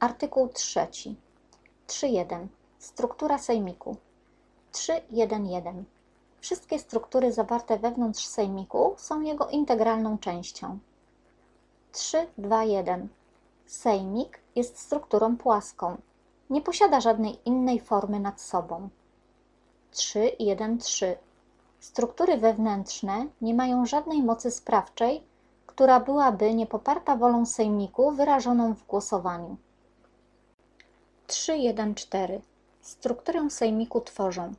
Artykuł 3. 3.1. Struktura sejmiku. 3.1.1. Wszystkie struktury zawarte wewnątrz sejmiku są jego integralną częścią. 3.2.1. Sejmik jest strukturą płaską. Nie posiada żadnej innej formy nad sobą. 3.1.3. Struktury wewnętrzne nie mają żadnej mocy sprawczej, która byłaby niepoparta wolą sejmiku wyrażoną w głosowaniu. 3.1.4. Strukturę sejmiku tworzą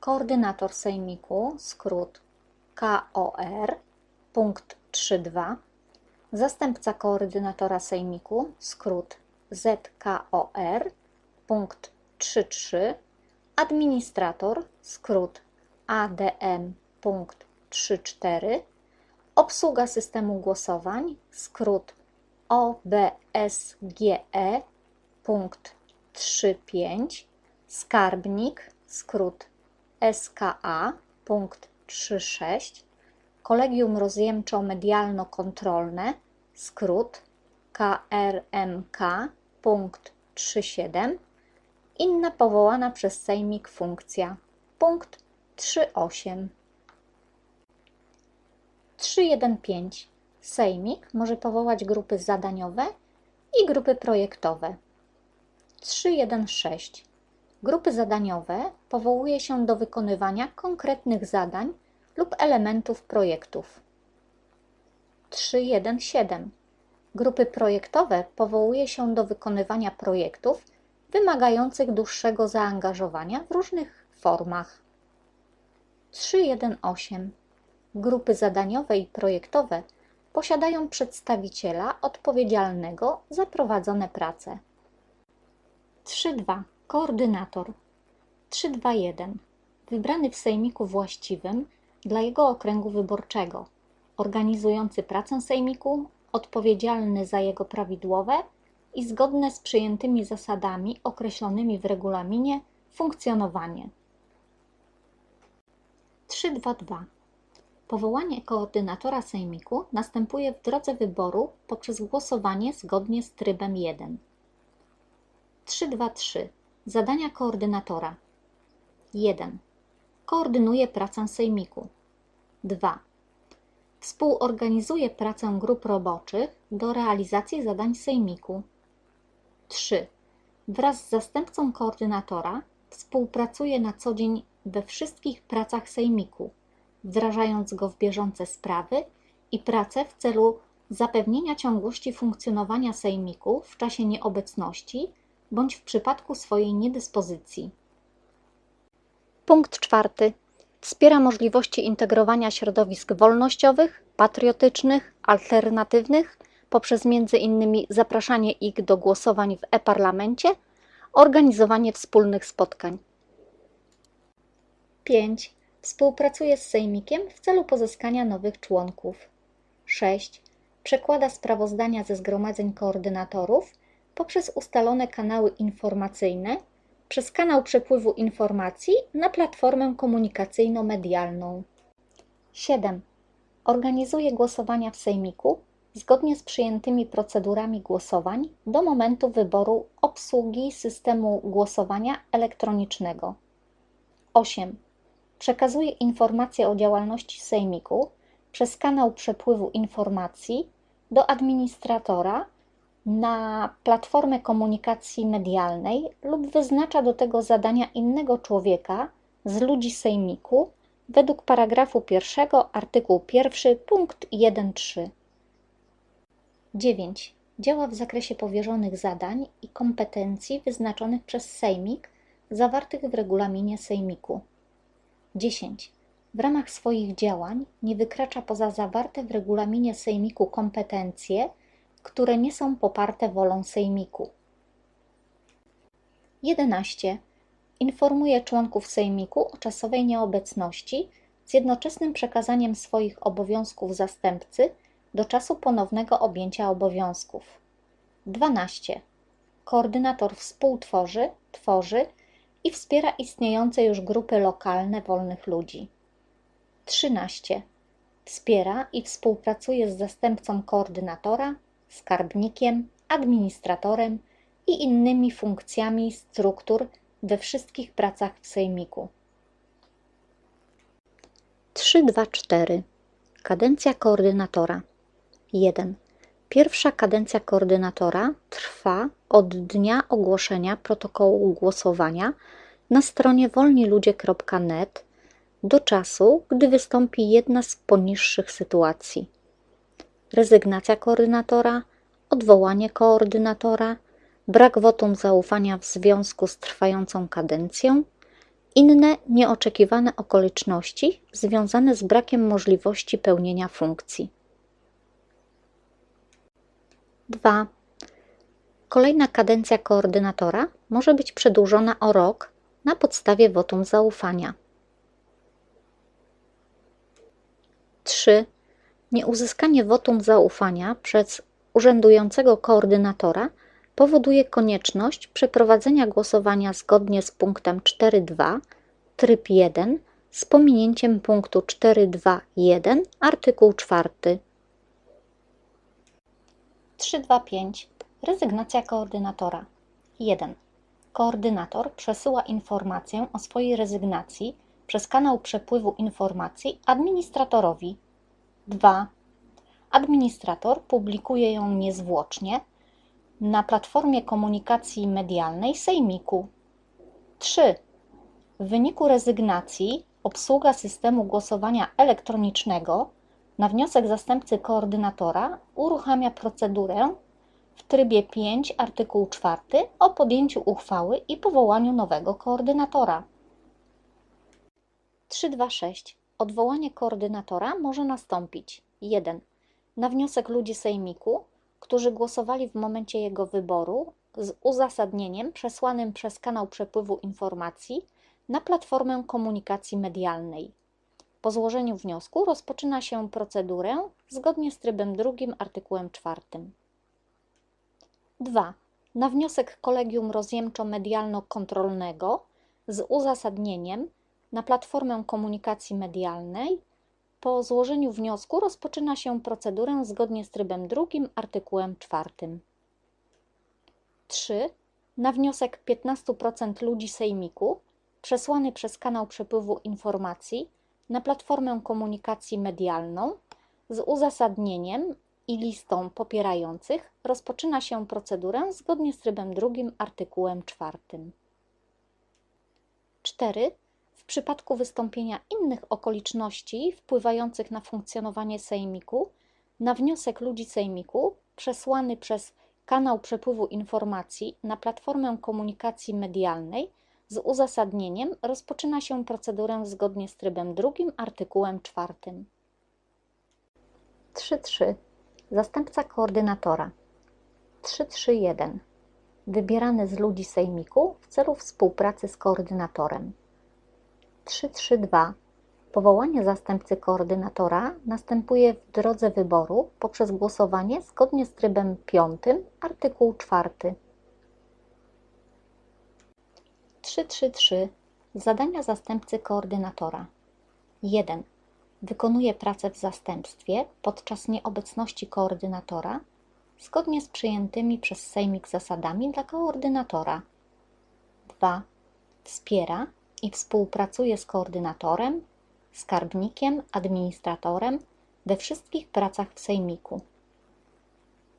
koordynator sejmiku, skrót KOR, punkt 3.2, zastępca koordynatora sejmiku, skrót ZKOR, punkt 3.3, administrator, skrót ADM, punkt 3.4, obsługa systemu głosowań, skrót OBSGE, punkt 3.5, skarbnik, skrót SKA, punkt 3.6, kolegium rozjemczo-medialno-kontrolne, skrót KRMK, punkt 3.7, inna powołana przez Sejmik funkcja, punkt 3.8. 3.1.5. Sejmik może powołać grupy zadaniowe i grupy projektowe. 3.1.6. Grupy zadaniowe powołuje się do wykonywania konkretnych zadań lub elementów projektów. 3.1.7. Grupy projektowe powołuje się do wykonywania projektów wymagających dłuższego zaangażowania w różnych formach. 3.1.8. Grupy zadaniowe i projektowe posiadają przedstawiciela odpowiedzialnego za prowadzone prace. 3.2. Koordynator 3.2.1. Wybrany w sejmiku właściwym dla jego okręgu wyborczego, organizujący pracę sejmiku, odpowiedzialny za jego prawidłowe i zgodne z przyjętymi zasadami określonymi w regulaminie funkcjonowanie. 3.2.2. Powołanie koordynatora sejmiku następuje w drodze wyboru poprzez głosowanie zgodnie z trybem 1. 3.2.3. Zadania koordynatora 1. Koordynuje pracę sejmiku 2. Współorganizuje pracę grup roboczych do realizacji zadań sejmiku 3. Wraz z zastępcą koordynatora współpracuje na co dzień we wszystkich pracach sejmiku, wdrażając go w bieżące sprawy i prace w celu zapewnienia ciągłości funkcjonowania sejmiku w czasie nieobecności bądź w przypadku swojej niedyspozycji. Punkt czwarty. Wspiera możliwości integrowania środowisk wolnościowych, patriotycznych, alternatywnych poprzez innymi zapraszanie ich do głosowań w e-parlamencie, organizowanie wspólnych spotkań. 5. Współpracuje z Sejmikiem w celu pozyskania nowych członków. 6. Przekłada sprawozdania ze zgromadzeń koordynatorów poprzez ustalone kanały informacyjne przez kanał przepływu informacji na platformę komunikacyjno-medialną. 7. Organizuje głosowania w Sejmiku zgodnie z przyjętymi procedurami głosowań do momentu wyboru obsługi systemu głosowania elektronicznego. 8. Przekazuje informacje o działalności Sejmiku przez kanał przepływu informacji do administratora na platformę komunikacji medialnej lub wyznacza do tego zadania innego człowieka z ludzi sejmiku według paragrafu 1 artykuł 1 punkt 1.3. 9. Działa w zakresie powierzonych zadań i kompetencji wyznaczonych przez sejmik zawartych w regulaminie sejmiku. 10. W ramach swoich działań nie wykracza poza zawarte w regulaminie sejmiku kompetencje które nie są poparte wolą Sejmiku. 11. Informuje członków Sejmiku o czasowej nieobecności z jednoczesnym przekazaniem swoich obowiązków zastępcy do czasu ponownego objęcia obowiązków. 12. Koordynator współtworzy, tworzy i wspiera istniejące już grupy lokalne wolnych ludzi. 13. Wspiera i współpracuje z zastępcą koordynatora skarbnikiem, administratorem i innymi funkcjami struktur we wszystkich pracach w Sejmiku. 324. Kadencja koordynatora. 1. Pierwsza kadencja koordynatora trwa od dnia ogłoszenia protokołu głosowania na stronie wolniludzie.net do czasu, gdy wystąpi jedna z poniższych sytuacji: rezygnacja koordynatora, odwołanie koordynatora, brak wotum zaufania w związku z trwającą kadencją, inne nieoczekiwane okoliczności związane z brakiem możliwości pełnienia funkcji. 2. Kolejna kadencja koordynatora może być przedłużona o rok na podstawie wotum zaufania. 3. Nieuzyskanie wotum zaufania przez urzędującego koordynatora powoduje konieczność przeprowadzenia głosowania zgodnie z punktem 4.2 tryb 1 z pominięciem punktu 4.2.1 artykuł 4. 325. Rezygnacja koordynatora. 1. Koordynator przesyła informację o swojej rezygnacji przez kanał przepływu informacji administratorowi. 2. Administrator publikuje ją niezwłocznie na platformie komunikacji medialnej Sejmiku. 3. W wyniku rezygnacji obsługa systemu głosowania elektronicznego na wniosek zastępcy koordynatora uruchamia procedurę w trybie 5 artykuł 4 o podjęciu uchwały i powołaniu nowego koordynatora. 326. Odwołanie koordynatora może nastąpić 1. Na wniosek ludzi sejmiku, którzy głosowali w momencie jego wyboru z uzasadnieniem przesłanym przez kanał przepływu informacji na platformę komunikacji medialnej. Po złożeniu wniosku rozpoczyna się procedurę zgodnie z trybem drugim artykułem 4. 2. Na wniosek kolegium rozjemczo-medialno-kontrolnego z uzasadnieniem na platformę komunikacji medialnej po złożeniu wniosku rozpoczyna się procedurę zgodnie z trybem drugim artykułem 4. 3. Na wniosek 15% ludzi sejmiku przesłany przez kanał przepływu informacji na platformę komunikacji medialną z uzasadnieniem i listą popierających rozpoczyna się procedurę zgodnie z trybem drugim artykułem 4. 4. W przypadku wystąpienia innych okoliczności wpływających na funkcjonowanie sejmiku, na wniosek ludzi sejmiku przesłany przez kanał przepływu informacji na platformę komunikacji medialnej z uzasadnieniem rozpoczyna się procedurę zgodnie z trybem drugim artykułem 4. 3.3. Zastępca koordynatora 331. Wybierany z ludzi sejmiku w celu współpracy z koordynatorem 332. Powołanie zastępcy koordynatora następuje w drodze wyboru poprzez głosowanie zgodnie z trybem 5 artykuł 4. 333. Zadania zastępcy koordynatora 1. Wykonuje pracę w zastępstwie podczas nieobecności koordynatora zgodnie z przyjętymi przez Sejmik zasadami dla koordynatora. 2. Wspiera i współpracuje z koordynatorem, skarbnikiem, administratorem we wszystkich pracach w Sejmiku.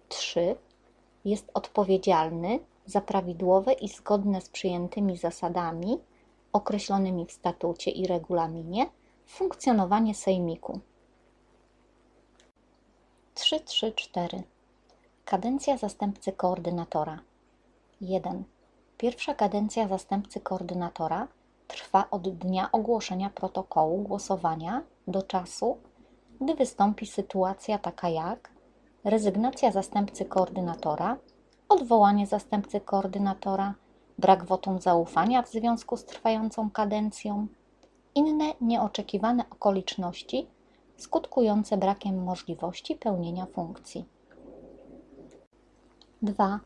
3. Jest odpowiedzialny za prawidłowe i zgodne z przyjętymi zasadami określonymi w statucie i regulaminie funkcjonowanie Sejmiku. 334. Kadencja zastępcy koordynatora. 1. Pierwsza kadencja zastępcy koordynatora trwa od dnia ogłoszenia protokołu głosowania do czasu, gdy wystąpi sytuacja taka jak rezygnacja zastępcy koordynatora, odwołanie zastępcy koordynatora, brak wotum zaufania w związku z trwającą kadencją, inne nieoczekiwane okoliczności skutkujące brakiem możliwości pełnienia funkcji. 2.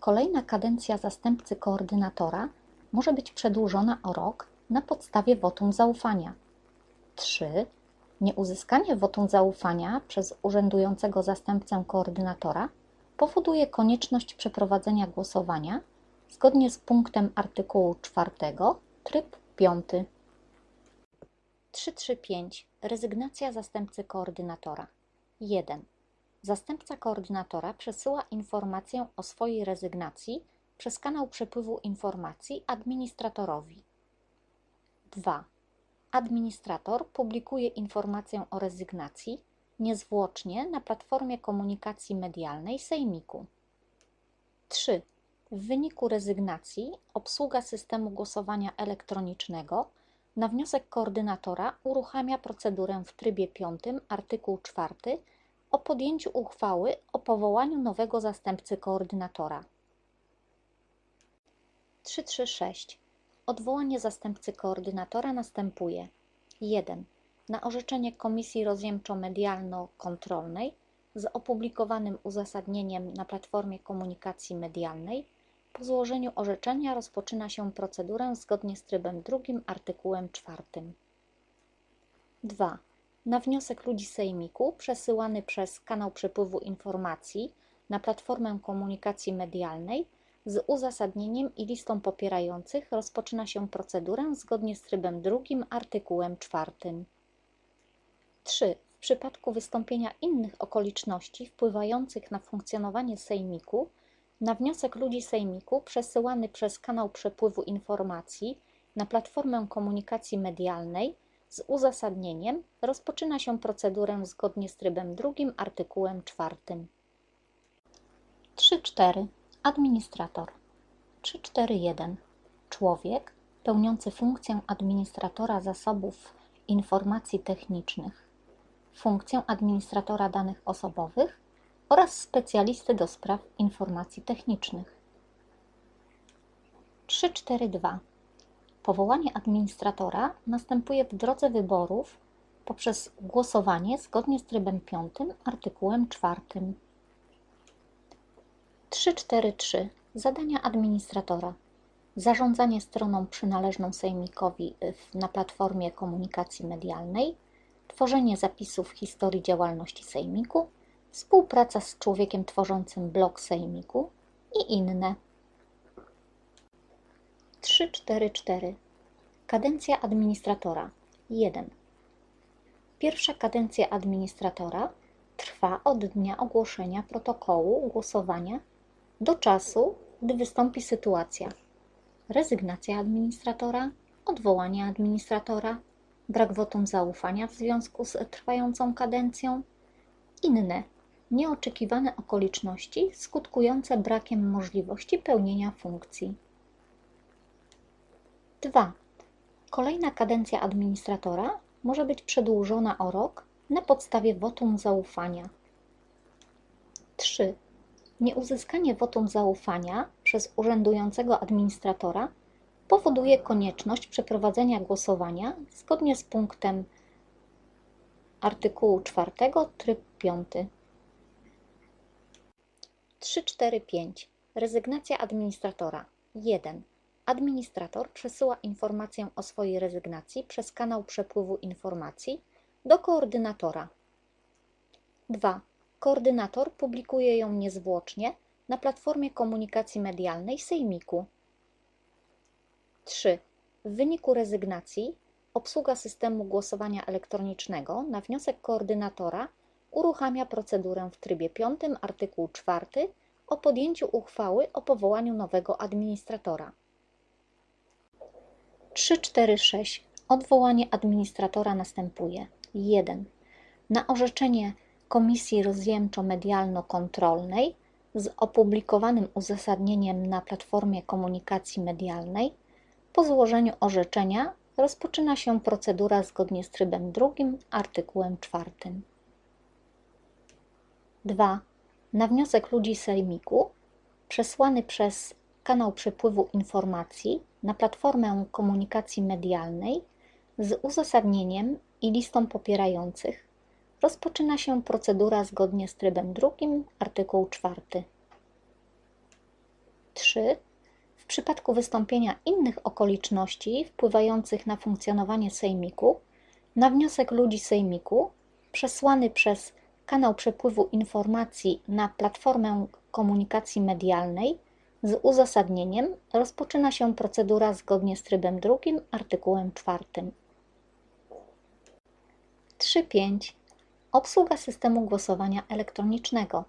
Kolejna kadencja zastępcy koordynatora może być przedłużona o rok na podstawie wotum zaufania. 3. Nieuzyskanie wotum zaufania przez urzędującego zastępcę koordynatora powoduje konieczność przeprowadzenia głosowania zgodnie z punktem artykułu 4 tryb 5. 335. Rezygnacja zastępcy koordynatora. 1. Zastępca koordynatora przesyła informację o swojej rezygnacji przez kanał przepływu informacji administratorowi. 2. Administrator publikuje informację o rezygnacji niezwłocznie na platformie komunikacji medialnej Sejmiku. 3. W wyniku rezygnacji obsługa systemu głosowania elektronicznego na wniosek koordynatora uruchamia procedurę w trybie 5 artykuł 4 o podjęciu uchwały o powołaniu nowego zastępcy koordynatora. 336. Odwołanie zastępcy koordynatora następuje 1. Na orzeczenie Komisji Rozjemczo-Medialno-Kontrolnej z opublikowanym uzasadnieniem na Platformie Komunikacji Medialnej po złożeniu orzeczenia rozpoczyna się procedurę zgodnie z trybem drugim artykułem 4. 2. Na wniosek ludzi Sejmiku przesyłany przez kanał przepływu informacji na Platformę Komunikacji Medialnej z uzasadnieniem i listą popierających rozpoczyna się procedurę zgodnie z trybem drugim artykułem 4. 3. W przypadku wystąpienia innych okoliczności wpływających na funkcjonowanie Sejmiku, na wniosek ludzi Sejmiku przesyłany przez kanał przepływu informacji na Platformę Komunikacji Medialnej z uzasadnieniem rozpoczyna się procedurę zgodnie z trybem drugim artykułem 4. 3.4. Administrator 3.4.1. Człowiek pełniący funkcję administratora zasobów informacji technicznych, funkcję administratora danych osobowych oraz specjalisty do spraw informacji technicznych. 3.4.2. Powołanie administratora następuje w drodze wyborów poprzez głosowanie zgodnie z trybem 5 artykułem 4. 3.4.3. Zadania administratora. Zarządzanie stroną przynależną Sejmikowi w- na platformie komunikacji medialnej, tworzenie zapisów historii działalności Sejmiku, współpraca z człowiekiem tworzącym blok Sejmiku i inne. 3.4.4. Kadencja administratora 1. Pierwsza kadencja administratora trwa od dnia ogłoszenia protokołu głosowania do czasu, gdy wystąpi sytuacja rezygnacja administratora, odwołanie administratora, brak wotum zaufania w związku z trwającą kadencją, inne nieoczekiwane okoliczności skutkujące brakiem możliwości pełnienia funkcji. 2. Kolejna kadencja administratora może być przedłużona o rok na podstawie wotum zaufania. 3. Nieuzyskanie wotum zaufania przez urzędującego administratora powoduje konieczność przeprowadzenia głosowania zgodnie z punktem artykułu 4 tryb 5. 345. Rezygnacja administratora. 1. Administrator przesyła informację o swojej rezygnacji przez kanał przepływu informacji do koordynatora. 2. Koordynator publikuje ją niezwłocznie na platformie komunikacji medialnej Sejmiku. 3. W wyniku rezygnacji obsługa systemu głosowania elektronicznego na wniosek koordynatora uruchamia procedurę w trybie 5 artykuł 4 o podjęciu uchwały o powołaniu nowego administratora. 346. Odwołanie administratora następuje. 1. Na orzeczenie Komisji Rozjemczo-Medialno-Kontrolnej z opublikowanym uzasadnieniem na Platformie Komunikacji Medialnej po złożeniu orzeczenia rozpoczyna się procedura zgodnie z trybem drugim artykułem 4. 2. Na wniosek ludzi Sejmiku przesłany przez kanał przepływu informacji na Platformę Komunikacji Medialnej z uzasadnieniem i listą popierających rozpoczyna się procedura zgodnie z trybem drugim artykuł 4. 3. W przypadku wystąpienia innych okoliczności wpływających na funkcjonowanie Sejmiku, na wniosek ludzi Sejmiku, przesłany przez kanał przepływu informacji na Platformę komunikacji medialnej z uzasadnieniem rozpoczyna się procedura zgodnie z trybem drugim artykułem czwartym. 3.5. Obsługa systemu głosowania elektronicznego.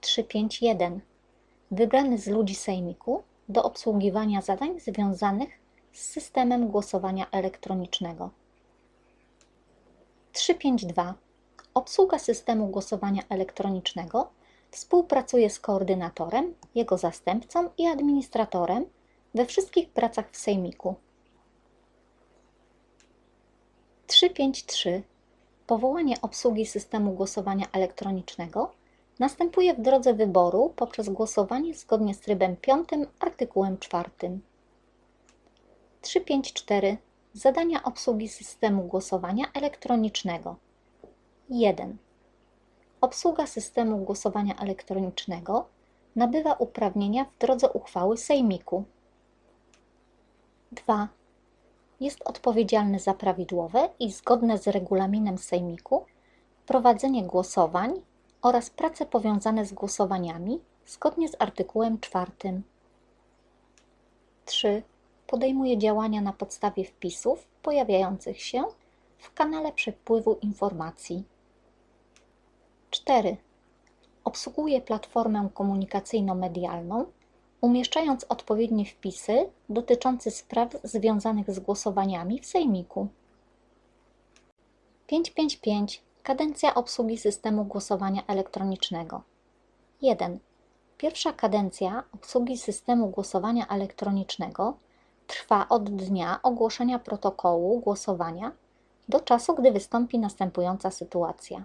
3.5.1. Wybrany z ludzi sejmiku do obsługiwania zadań związanych z systemem głosowania elektronicznego. 352. Obsługa systemu głosowania elektronicznego współpracuje z koordynatorem, jego zastępcą i administratorem we wszystkich pracach w sejmiku. 353. Powołanie obsługi systemu głosowania elektronicznego następuje w drodze wyboru poprzez głosowanie zgodnie z trybem 5 artykułem 4. 354. Zadania obsługi systemu głosowania elektronicznego. 1. Obsługa systemu głosowania elektronicznego nabywa uprawnienia w drodze uchwały Sejmiku. 2. Jest odpowiedzialny za prawidłowe i zgodne z regulaminem Sejmiku prowadzenie głosowań oraz prace powiązane z głosowaniami zgodnie z artykułem 4. 3 podejmuje działania na podstawie wpisów pojawiających się w kanale przepływu informacji. 4. Obsługuje platformę komunikacyjno-medialną, umieszczając odpowiednie wpisy dotyczące spraw związanych z głosowaniami w Sejmiku. 555. Kadencja obsługi systemu głosowania elektronicznego. 1. Pierwsza kadencja obsługi systemu głosowania elektronicznego trwa od dnia ogłoszenia protokołu głosowania do czasu, gdy wystąpi następująca sytuacja: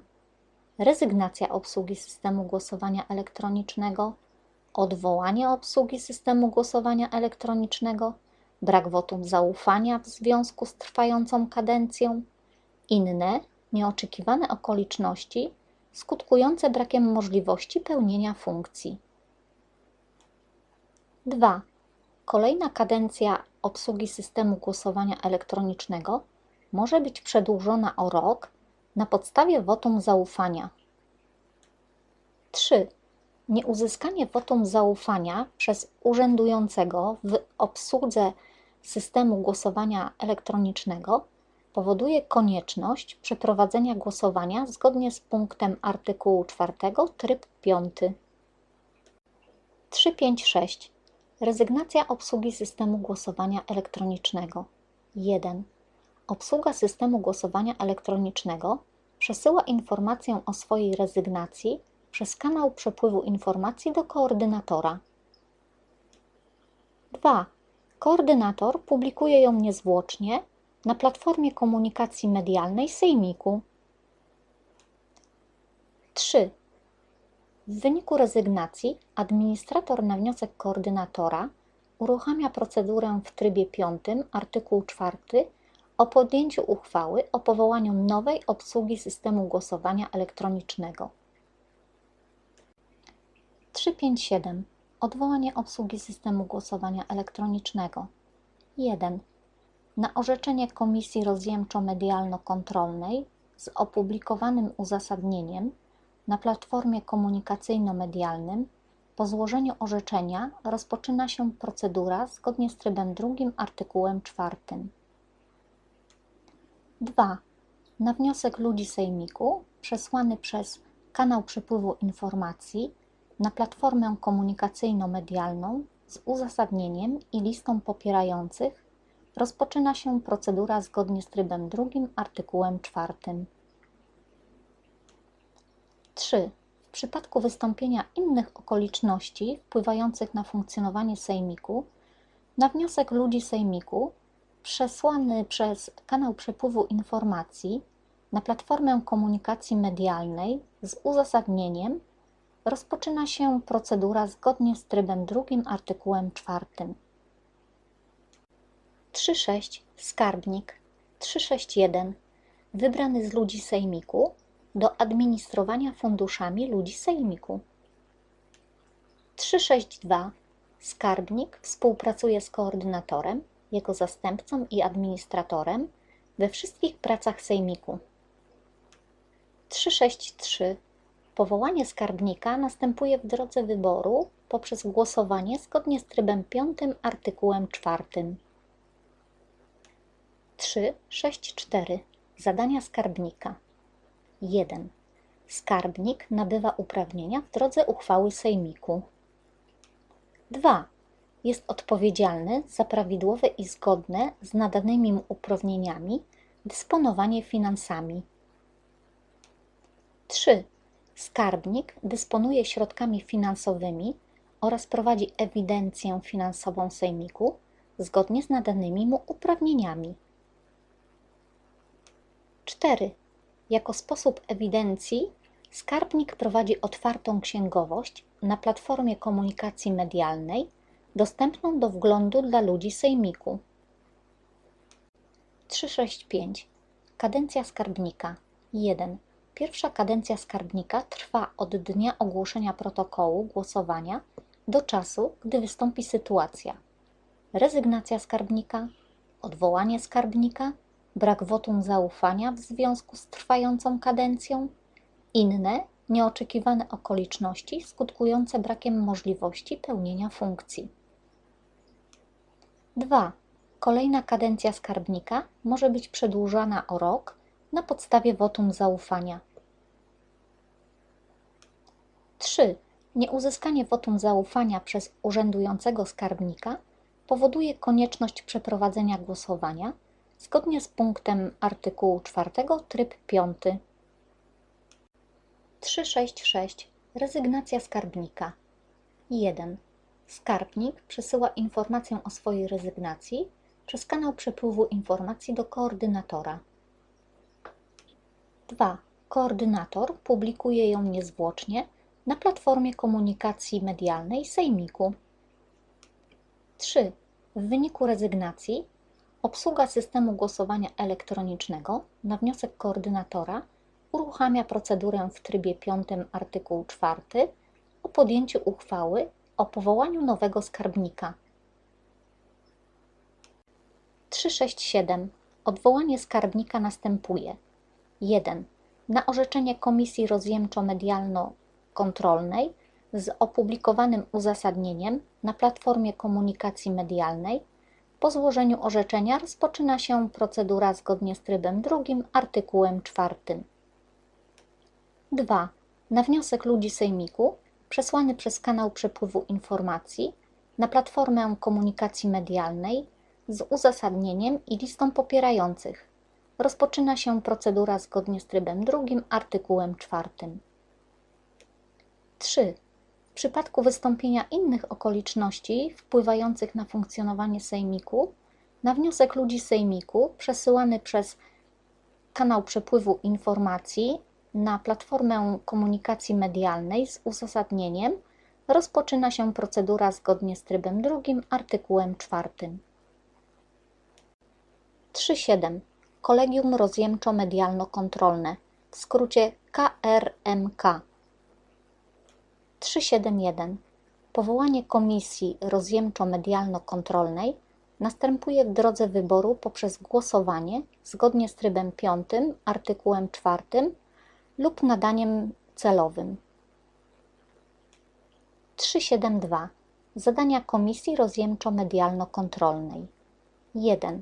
rezygnacja obsługi systemu głosowania elektronicznego, odwołanie obsługi systemu głosowania elektronicznego, brak wotum zaufania w związku z trwającą kadencją, inne nieoczekiwane okoliczności skutkujące brakiem możliwości pełnienia funkcji. 2. Kolejna kadencja obsługi systemu głosowania elektronicznego może być przedłużona o rok na podstawie wotum zaufania. 3. Nieuzyskanie wotum zaufania przez urzędującego w obsłudze systemu głosowania elektronicznego powoduje konieczność przeprowadzenia głosowania zgodnie z punktem artykułu 4 tryb 5. 356 Rezygnacja obsługi systemu głosowania elektronicznego. 1. Obsługa systemu głosowania elektronicznego przesyła informację o swojej rezygnacji przez kanał przepływu informacji do koordynatora. 2. Koordynator publikuje ją niezwłocznie na platformie komunikacji medialnej Sejmiku. 3. W wyniku rezygnacji administrator na wniosek koordynatora uruchamia procedurę w trybie 5 artykuł 4 o podjęciu uchwały o powołaniu nowej obsługi systemu głosowania elektronicznego. 357. Odwołanie obsługi systemu głosowania elektronicznego. 1. Na orzeczenie Komisji Rozjemczo-Medialno-Kontrolnej z opublikowanym uzasadnieniem na platformie komunikacyjno-medialnym po złożeniu orzeczenia rozpoczyna się procedura zgodnie z trybem drugim artykułem 4. 2. Na wniosek ludzi sejmiku przesłany przez kanał przepływu informacji na platformę komunikacyjno-medialną z uzasadnieniem i listą popierających rozpoczyna się procedura zgodnie z trybem drugim artykułem 4. 3. W przypadku wystąpienia innych okoliczności wpływających na funkcjonowanie sejmiku, na wniosek ludzi sejmiku, przesłany przez kanał przepływu informacji na platformę komunikacji medialnej z uzasadnieniem, rozpoczyna się procedura zgodnie z trybem drugim artykułem 4. 3.6. Skarbnik 361. Wybrany z ludzi sejmiku do administrowania funduszami ludzi sejmiku. 362. Skarbnik współpracuje z koordynatorem, jego zastępcą i administratorem we wszystkich pracach sejmiku. 363. Powołanie skarbnika następuje w drodze wyboru poprzez głosowanie zgodnie z trybem 5 artykułem 4. 3.6.4 Zadania skarbnika 1. Skarbnik nabywa uprawnienia w drodze uchwały Sejmiku. 2. Jest odpowiedzialny za prawidłowe i zgodne z nadanymi mu uprawnieniami dysponowanie finansami. 3. Skarbnik dysponuje środkami finansowymi oraz prowadzi ewidencję finansową Sejmiku zgodnie z nadanymi mu uprawnieniami. 4. Jako sposób ewidencji skarbnik prowadzi otwartą księgowość na platformie komunikacji medialnej dostępną do wglądu dla ludzi Sejmiku. 365. Kadencja skarbnika 1. Pierwsza kadencja skarbnika trwa od dnia ogłoszenia protokołu głosowania do czasu, gdy wystąpi sytuacja rezygnacja skarbnika, odwołanie skarbnika, brak wotum zaufania w związku z trwającą kadencją, inne nieoczekiwane okoliczności skutkujące brakiem możliwości pełnienia funkcji. 2. Kolejna kadencja skarbnika może być przedłużana o rok na podstawie wotum zaufania. 3. Nieuzyskanie wotum zaufania przez urzędującego skarbnika powoduje konieczność przeprowadzenia głosowania zgodnie z punktem artykułu 4 tryb 5. 366. Rezygnacja skarbnika 1. Skarbnik przesyła informację o swojej rezygnacji przez kanał przepływu informacji do koordynatora. 2. Koordynator publikuje ją niezwłocznie na platformie komunikacji medialnej Sejmiku. 3. W wyniku rezygnacji obsługa systemu głosowania elektronicznego na wniosek koordynatora uruchamia procedurę w trybie 5 artykułu 4 o podjęciu uchwały o powołaniu nowego skarbnika. 367. Odwołanie skarbnika następuje 1. Na orzeczenie Komisji Rozjemczo-Medialno-Kontrolnej z opublikowanym uzasadnieniem na platformie komunikacji medialnej po złożeniu orzeczenia rozpoczyna się procedura zgodnie z trybem drugim artykułem 4. 2. Na wniosek ludzi Sejmiku przesłany przez kanał przepływu informacji na platformę komunikacji medialnej z uzasadnieniem i listą popierających rozpoczyna się procedura zgodnie z trybem drugim artykułem 4. 3. W przypadku wystąpienia innych okoliczności wpływających na funkcjonowanie Sejmiku, na wniosek ludzi Sejmiku przesyłany przez kanał przepływu informacji na platformę komunikacji medialnej z uzasadnieniem rozpoczyna się procedura zgodnie z trybem drugim artykułem 4. 3.7. Kolegium Rozjemczo-Medialno-Kontrolne, w skrócie KRMK 371. Powołanie Komisji Rozjemczo-Medialno-Kontrolnej następuje w drodze wyboru poprzez głosowanie zgodnie z trybem 5 artykułem 4 lub nadaniem celowym. 372. Zadania Komisji Rozjemczo-Medialno-Kontrolnej 1.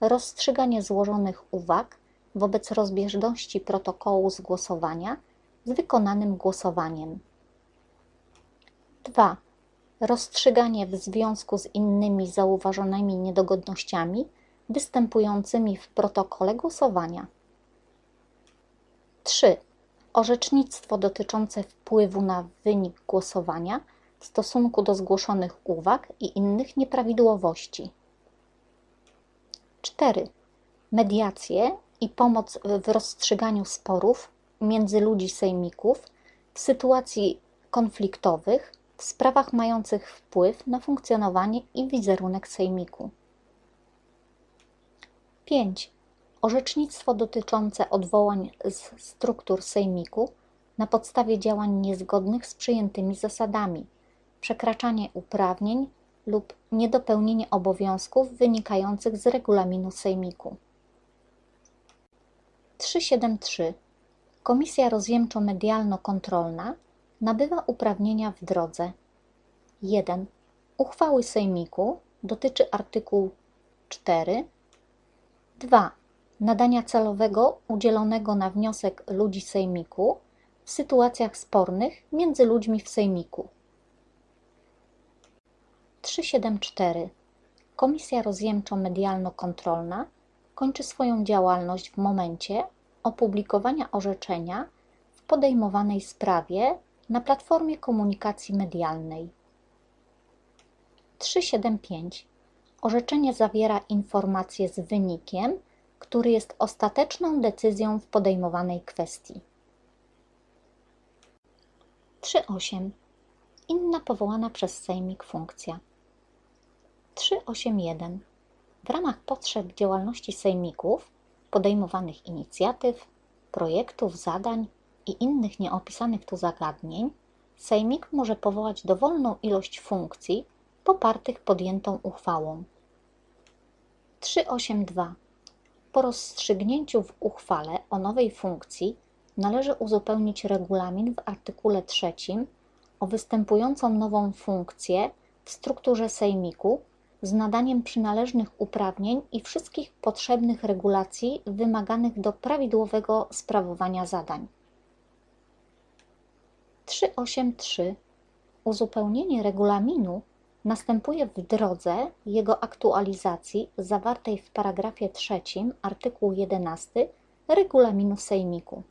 Rozstrzyganie złożonych uwag wobec rozbieżności protokołu z głosowania z wykonanym głosowaniem. 2. Rozstrzyganie w związku z innymi zauważonymi niedogodnościami występującymi w protokole głosowania. 3. Orzecznictwo dotyczące wpływu na wynik głosowania w stosunku do zgłoszonych uwag i innych nieprawidłowości. 4. Mediacje i pomoc w rozstrzyganiu sporów między ludzi sejmików w sytuacji konfliktowych w sprawach mających wpływ na funkcjonowanie i wizerunek Sejmiku. 5. Orzecznictwo dotyczące odwołań z struktur Sejmiku na podstawie działań niezgodnych z przyjętymi zasadami, przekraczanie uprawnień lub niedopełnienie obowiązków wynikających z regulaminu Sejmiku. 373. Komisja Rozjemczo-Medialno-Kontrolna nabywa uprawnienia w drodze 1. Uchwały Sejmiku dotyczy artykuł 4. 2. Nadania celowego udzielonego na wniosek ludzi Sejmiku w sytuacjach spornych między ludźmi w Sejmiku. 374. Komisja Rozjemczo-Medialno-Kontrolna kończy swoją działalność w momencie opublikowania orzeczenia w podejmowanej sprawie na platformie komunikacji medialnej. 375. Orzeczenie zawiera informację z wynikiem, który jest ostateczną decyzją w podejmowanej kwestii. 3.8. Inna powołana przez Sejmik funkcja. 3.8.1. W ramach potrzeb działalności sejmików, podejmowanych inicjatyw, projektów, zadań i innych nieopisanych tu zagadnień, sejmik może powołać dowolną ilość funkcji popartych podjętą uchwałą. 3.8.2. Po rozstrzygnięciu w uchwale o nowej funkcji należy uzupełnić regulamin w artykule 3 o występującą nową funkcję w strukturze sejmiku z nadaniem przynależnych uprawnień i wszystkich potrzebnych regulacji wymaganych do prawidłowego sprawowania zadań. 383. Uzupełnienie regulaminu następuje w drodze jego aktualizacji zawartej w paragrafie 3 artykułu 11 regulaminu Sejmiku.